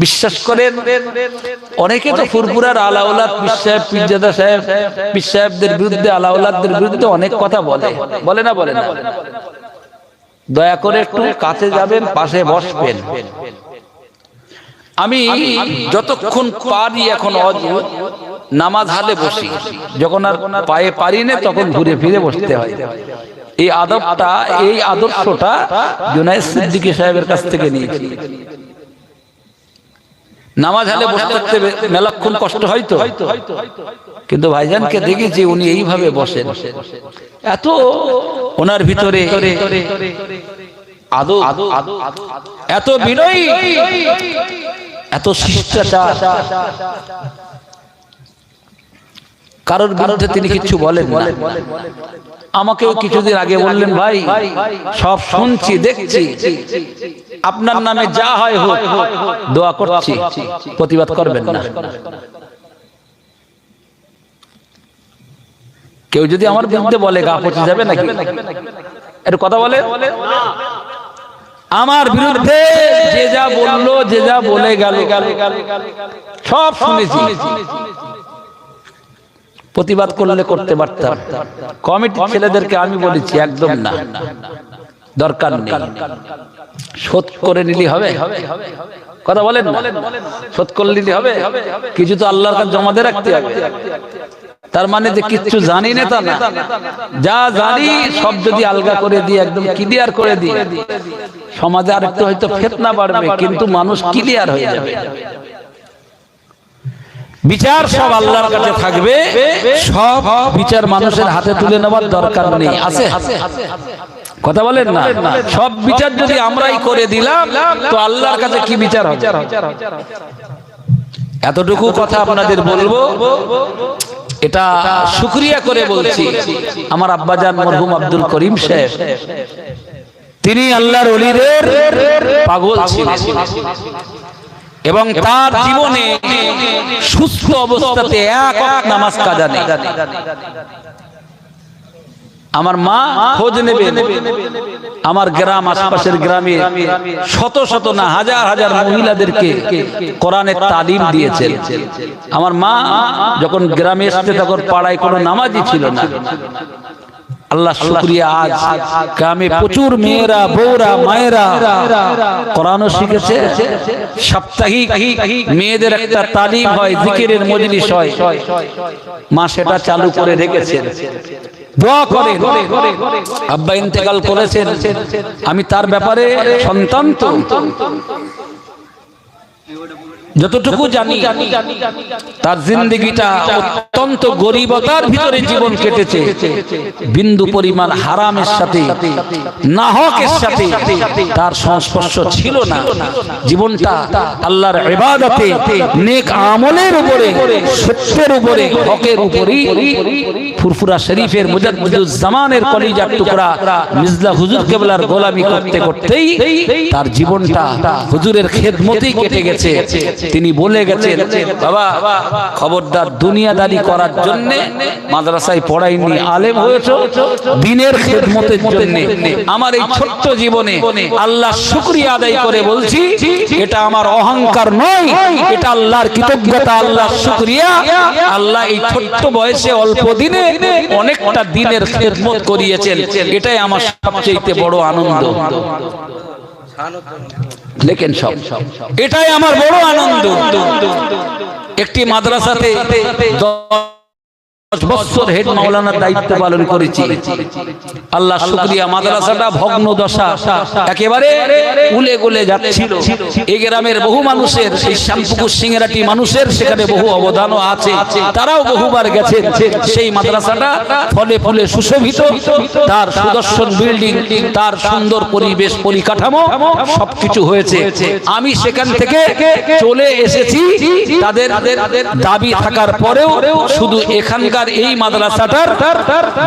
বিশ্বাস করেন, অনেকে তো ফুরফুরার আলাউলাদ সাহেব, পীরজাদা সাহেব সাহেবদের বিরুদ্ধে, আলাউলাদদের বিরুদ্ধে অনেক কথা বলে। বলে না বলে না? দয়া করে একটু কাছে যাবেন, পাশে বসবেন। আমি যতক্ষণ পারি এখন অজ- নামাজ হালে বসি। যখন আর পায়ে পারি না, তখন ঘুরে ফিরে বসতে হয়। এই আদবটা, এই আদর্শটা জুনাইদ সিদ্দিকী সাহেবের কাছ থেকে নিয়েছি। নামাজ হালে বসে থাকতে মেলাক্ষণ কষ্ট হয় তো কিন্তু ভাইজানকে দেখেছি উনি এইভাবে বসেন। এত ওনার ভিতরে আদো এত বিনয়ী এত শিষ্টাচার। কারোর বিরুদ্ধে তিনি কিছু বলেন না। আমাকেও কিছুদিন আগে বললেন ভাই সব শুনছি দেখছি। আপনার নামে যা হয় হোক দোয়া করছি। প্রতিবাদ করবেন না। কেউ যদি আমার বিরুদ্ধে বলে গা পচে যাবে নাকি? একটু কথা বলে? আমার বিরুদ্ধে যে যা বলল যে যা বলে গেল। সব শুনেছি। প্রতিবাদ করলে করতে পারতাম। কমিটির ছেলেদেরকে আমি বলেছি, একদম না। দরকার নেই। শোধ করে নিলি হবে? কথা বলেন শোধ করে নিলি হবে? কিছু তো আল্লাহর কাছে জমা দিয়ে রাখতে হবে। তার মানে যে কিচ্ছু জানি না তা না। যা জানি, সব যদি আলগা করে দিই, একদম ক্লিয়ার করে দিই। সমাজে আর একটু হয়তো ফেতনা বাড়বে, কিন্তু মানুষ ক্লিয়ার হয়ে যাবে। বিচার সব আল্লাহর কাছে থাকবে। সব বিচার মানুষের হাতে তুলে নেওয়ার দরকার নেই। আছে। কথা বলেন না। সব বিচার যদি আমরাই করে দিলাম তো আল্লাহর কাছে কি বিচার হবে? এতটুকু কথা আপনাদের বলব। এটা শুক্রিয়া করে বলছি। আমার আব্বাজান মরহুম আব্দুল করিম সাহেব। তিনি আল্লাহর অলিদের পাগল ছিলেন। এবং তার জীবনে সুস্থ অবস্থাতে এক নামাজ কাজা নেই। আমার মা খোঁজ নেবে আমার গ্রাম আশপাশের গ্রামে শত শত না হাজার হাজার মহিলাদেরকে কোরআনের তালিম দিয়েছেন। আমার মা যখন গ্রামে এসছে তখন পাড়ায় কোনো নামাজই ছিল না। আল্লাহ শুক্রিয়া আজ গ্রামে প্রচুর মেয়েরা বউরা মায়েরা কোরআনও শিখেছে সাপ্তাহিক মেয়েদের একটা তালিম হয় জিকিরের মজলিস হয়। মা সেটা চালু করে রেখেছেন। দোয়া করেন। আব্বা ইন্তেকাল করেছেন। আমি তার ব্যাপারে সন্তান তো। যতটুকু জানি, তার জিন্দগিটা অত্যন্ত গরিবতার ভিতরে জীবন কেটেছে। বিন্দু পরিমাণ হারামের সাথে, নাহকের সাথে তার সংস্পর্শ ছিল না। জীবনটা আল্লাহর ইবাদতে, নেক আমলের উপরে, সত্যের উপরে, হকের উপরে ফুরফুরা শরীফের মুজাদ্দুজ্জামানের কলিজার টুকরা মিজলা হুজুর কেবলার গোলামি করতে করতেই তার জীবনটা হুজুরের খেদমতেই কেটে গেছে। তিনি বলে গেছেন বাবা খবরদার দুনিয়াদারি করার জন্য মাদ্রাসায় পড়াইনি আলেম হয়েছে? দিনের খেদমতের জন্য। আমার এই ছোট্ট জীবনে আল্লাহ শুক্রিয়া আদায় করে বলছি এটা আমার অহংকার নয় এটা আল্লাহর কৃতজ্ঞতা আল্লাহ শুক্রিয়া। আল্লাহ এই ছোট্ট বয়সে অল্প দিনে অনেকটা দিনের খেদমত করিয়েছেন। এটাই আমার সবচেয়ে বড় আনন্দ। লেখেন সব। এটাই আমার বড় আনন্দ। একটি মাদ্রাসাতে তারাও বহুবার গেছেন। সেই মাদ্রাসাটা ফলে ফুলে সুশোভিত। তার সুদর্শন বিল্ডিং, তার সুন্দর পরিবেশ পরিকাঠামো, সবকিছু হয়েছে। আমি সেখান থেকে চলে এসেছি। তাদের দাবি থাকার পরেও শুধু এখানকার এই মাদ্রাসাটার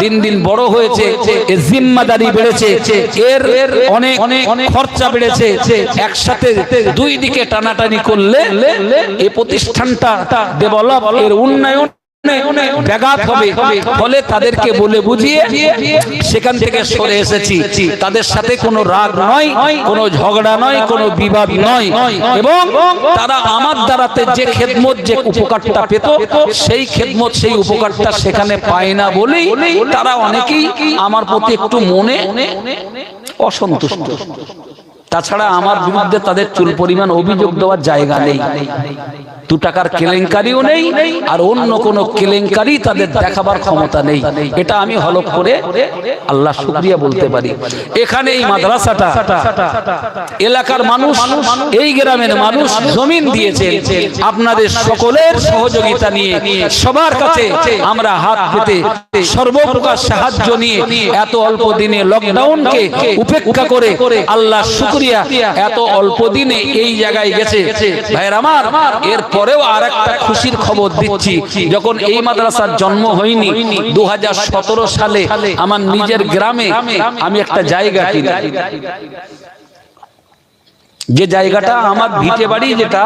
দিন দিন বড় হয়েছে জিম্মাদারি বেড়েছে এর অনেক অনেক খরচা বেড়েছে একসাথে দুই দিকে টানাটানি করলে এই প্রতিষ্ঠানটা ডেভেলপ এর উন্নয়ন ব্যাঘাত হবে। ফলে তাদেরকে বলে বুঝিয়ে সেখান থেকে সরে এসেছি। তাদের সাথে কোনো রাগ নয় কোনো ঝগড়া নয় কোনো বিবাদ নয়। এবং তারা আমার দ্বারাতে যে খেদমত যে উপকারটা পেত সেই খেদমত সেই উপকারটা সেখানে পায় না বলেই তারা অনেকেই আমার প্রতি একটু মনে অসন্তুষ্ট। তাছাড়া আমার বিরুদ্ধে তাদের চুল পরিমাণ অভিযোগ দেওয়ার জায়গা নেই। দু টাকার কেলেঙ্কারিও নেই আর অন্য কোন কেলেঙ্কারি তাদের দেখাবার ক্ষমতা নেই। এটা আমি হলক করে আল্লাহ শুক্রিয়া বলতে পারি। এখানে এই মাদ্রাসাটা, এলাকার মানুষ, এই গ্রামের মানুষ জমিন দিয়েছে আপনাদের সকলের সহযোগিতা নিয়ে সবার কাছে আমরা হাত পেতে সর্বপ্রকার সাহায্য নিয়ে এত অল্প দিনে লকডাউনকে উপেক্ষা করে আল্লাহ শুক্রিয়া, এত অল্প দিনে এই জায়গায় গেছে। ভাইয়ের আমার, এর পরেও আর একটা খুশির খবর দিচ্ছি। যখন এই মাদ্রাসার জন্ম হয়নি দু হাজার সতেরো সালে আমার নিজের গ্রামে আমি একটা জায়গা কিনি যে জায়গাটা আমার ভিটে বাড়ি যেটা,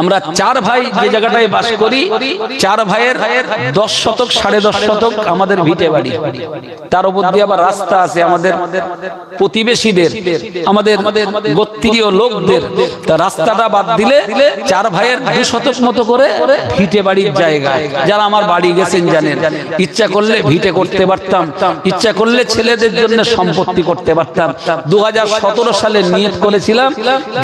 আমরা চার ভাই যে জায়গাটায় বাস করি, চার ভাইয়ের দশ শতক, সাড়ে দশ শতক আমাদের ভিটে বাড়ি। তার উপর দিয়ে আবার রাস্তা আছে আমাদের প্রতিবেশীদের, আমাদের গোত্রীয় লোকদের। তা রাস্তাটা বাদ দিলে চার ভাইয়ের দু শতক মতো করে ভিটে বাড়ির জায়গায় যারা আমার বাড়ি গেছেন জানেন, ইচ্ছা করলে ভিটে করতে পারতাম, ইচ্ছা করলে ছেলেদের জন্য সম্পত্তি করতে পারতাম। দু হাজার সতেরো সালে নিয়ত করেছিলাম,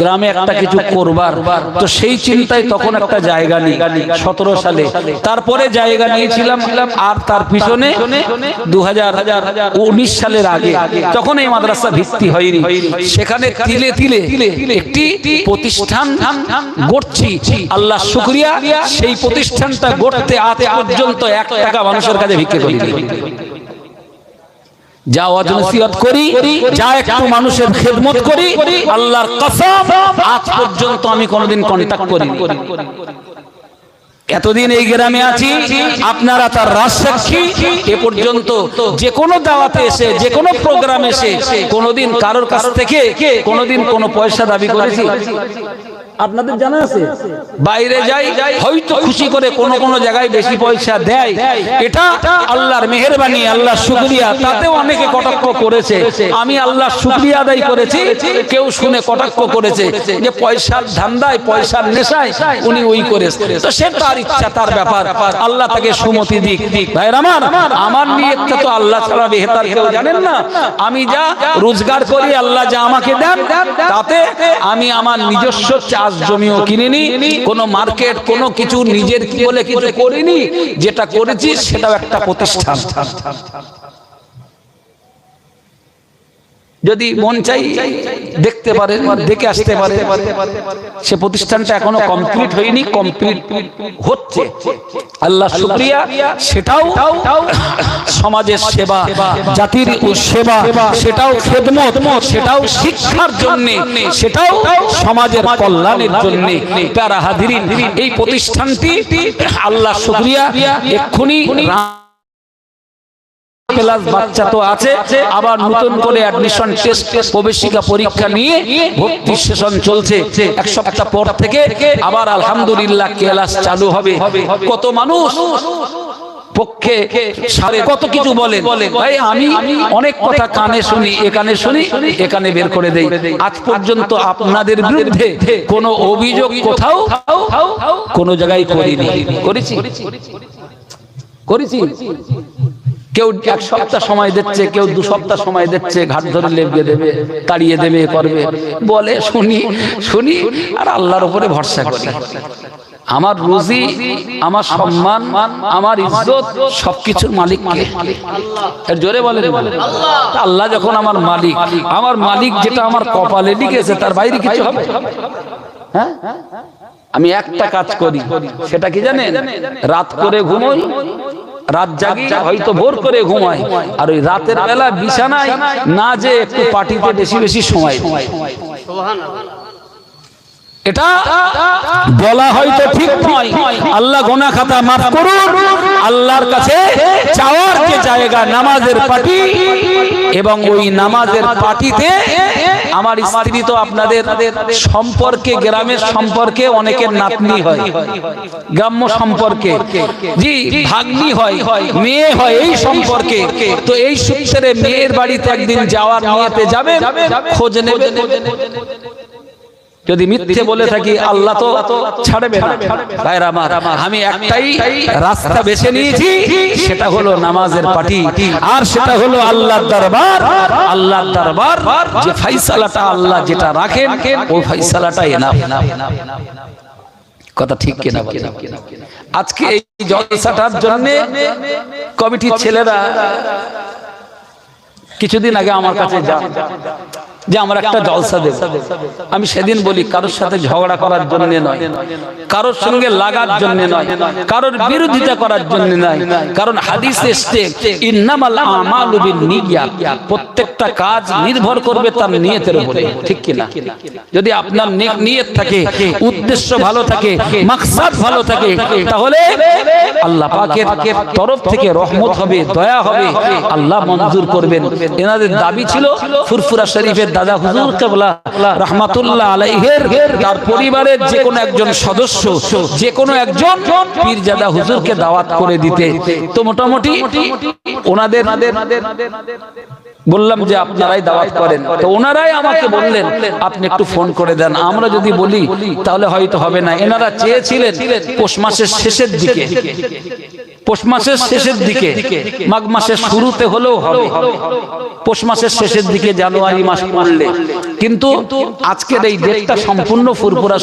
গ্রামে একটা কিছু করবার। তো সেই চিন্তায় তখন একটা জায়গা নিই, সতেরো সালে। তারপরে জায়গা নিয়েছিলাম আর তার পিছনে দু উনিশ সালের আগে। তখন এই মাদ্রাসা ভিত্তি হয়নি। সেখানে তিলে তিলে একটি প্রতিষ্ঠান গড়ছি। আল্লাহ শুক্রিয়া, সেই প্রতিষ্ঠানটা গড়তে আজ পর্যন্ত এক টাকা মানুষের কাছে ভিক্ষে করি যা অজনসিয়ত করি যা একটু মানুষের খেদমত করি আল্লাহর কসম আজ পর্যন্ত আমি কোনোদিন কন্ট্যাক্ট করি এতদিন এই গ্রামে আছি, আপনারা তার রাজসাক্ষী এ পর্যন্ত যে কোনো দাওয়াতে এসে যে কোনো প্রোগ্রাম এসে কোনোদিন কারোর কাছ থেকে কোনোদিন কোনো পয়সা দাবি করেছি। আপনাদের জানা আছে? বাইরে যাই, হয়তো খুশি করে কোন কোন জায়গায় বেশি পয়সা দেয়। এটা আল্লাহর মেহরবানি আল্লাহ শুক্রিয়া। তাতেও অনেকে কটাক্ষ করেছে। আমি আল্লাহ শুক্রিয়া আদায় করেছি। কেউ শুনে কটাক্ষ করেছে যে পয়সার ধান্দায়, পয়সার নেশায় উনি ওই করেছে। তো সে তার ইচ্ছা, তার ব্যাপার। আল্লাহ তাকে সুমতি দিক। ভাই আমার আমার নিয়তটা তো আল্লাহ ছাড়া বেহতার কেউ জানেন না। আমি যা রোজগার করি, আল্লাহ যা আমাকে দেন, তাতে আমি আমার নিজস্ব চাষ জমিও কিনিনি কোন মার্কেট, কোন কিছু নিজের কি বলে কিছু করিনি। যেটা করেছি, সেটাও একটা প্রতিষ্ঠান। যদি মন চাই দেখতে পারেন দেখে আসতে পারে সে প্রতিষ্ঠানটা এখনও কমপ্লিট হয়নি কমপ্লিট হচ্ছে। আল্লাহ শুক্রিয়া। সেটাও সমাজের সেবা জাতির সেবা সেটাও খেদমত সেটাও শিক্ষার জন্য সেটাও সমাজের কল্যাণের জন্য। প্যারা হাজিরিন এই প্রতিষ্ঠানটি আল্লাহ শুক্রিয়া। এক্ষুনি ক্লাস বাচ্চা তো আছে, আবার নতুন করে অ্যাডমিশন টেস্ট প্রবেশিকা পরীক্ষা নিয়ে ভর্তি সেশন চলছে। এক সপ্তাহ পর থেকে আবার আলহামদুলিল্লাহ ক্লাস চালু হবে। কত মানুষ পক্ষে কত কিছু বলে ভাই, আমি অনেক কথা কানে শুনি এখানে শুনি এখানে বের করে দেই। আজ পর্যন্ত আপনাদের বিরুদ্ধে কোনো অভিযোগ কোথাও কোনো জায়গায় করিনি। করেছি? করেছি। কেউ এক সপ্তাহ সময় দিচ্ছে, কেউ দু সপ্তাহ সময় দিচ্ছে, ঘাট ধরে লেপে দেবে, তাড়িয়ে দেবে, করবে। বলে, শুনি শুনি, আর আল্লাহর উপরে ভরসা করি। আমার রুজি, আমার সম্মান, আমার ইজ্জত সবকিছুর মালিক জোরে বলে আল্লাহ যখন আমার মালিক আমার মালিক যেটা আমার কপালে লিখেছে, তার বাইরে কিছু হবে? হ্যাঁ? আমি একটা কাজ করি, সেটা কি জানেন? রাত করে ঘুমোই রাত জাগি হয়তো ভোর করে ঘুমাই আর ওই রাতের বেলা বিছানায় না যে একটু পার্টিতে বেশি বেশি সময়। এটা বলা হয়তো ঠিক নয়। আল্লাহ গোনা খাতা মাফ করুন। আল্লাহর কাছে চাওয়ার যে জায়গা, নামাজের পার্টি এবং ওই নামাজের পার্টিতে আমার স্ত্রী তো আপনাদের সম্পর্কে, গ্রামের সম্পর্কে অনেকের নাতনি হয়, গ্রাম্য সম্পর্কে। জি, ভাগ্নি হয়, মেয়ে হয়, এই সম্পর্কে। তো এই সূত্রে মেয়ের বাড়িতে একদিন যাওয়ার নিয়েতে যাবে খোঁজ নেবে যদি মিথ্যে বলে থাকি আল্লাহ তো ছাড়বে না। ভাইরা আমার আমি একটাই রাস্তা বেছে নিয়েছি সেটা হলো নামাজের পার্টি আর সেটা হলো আল্লাহর দরবার। আল্লাহর দরবার। যে ফাইসালাটা আল্লাহ যেটা রাখেন ওই ফাইসালাটাই না কথা ঠিক কিনা? আজকে এই জলসাটার জন্য কমিটির ছেলেরা কিছুদিন আগে আমার কাছে যান যে আমরা একটা জলসা দেব। আমি সেদিন বলি, কারোর সাথে ঝগড়া করার জন্য নয়, কারোর সঙ্গে লাগার জন্য নয়, কারোর বিরোধিতা করার জন্য নয়, কারণ হাদিস এসছে, ইন্নামাল আমালু বিন্নিয়াত প্রত্যেকটা কাজ নির্ভর করবে তার নিয়তের উপরে, ঠিক কি না? যদি আপনার নেক নিয়ত থাকে, উদ্দেশ্য ভালো থাকে, মাকসাদ ভালো থাকে, তাহলে আল্লাহ পাকের তরফ থেকে রহমত হবে, দয়া হবে, আল্লাহ মঞ্জুর করবেন। এনাদের দাবি ছিল ফুরফুরা শরীফের দাদা হুজুর কেবলা রহমাতুল্লাহ আলাইহের তার পরিবারের যে কোনো একজন সদস্য যে কোনো একজন পীরজাদা হুজুরকে দাওয়াত করে দিতে। তো মোটামুটি ওনাদের বললাম যে আপনারাই দাওয়াত করেন। তো ওনারাই আমাকে বললেন আপনি একটু ফোন করে দেন। আমরা যদি বলি তাহলে হয়তো হবে না। এনারা চেয়েছিলেন পৌষ মাসের শেষের দিকে। পৌষ মাসের শেষের দিকে মাঘ মাসের শুরুতে হলেও হবে। পৌষ মাসের শেষের দিকে জানুয়ারি মাস পড়লে। কিন্তু আজকের এই ডেটটা সম্পূর্ণ ফুরপুরা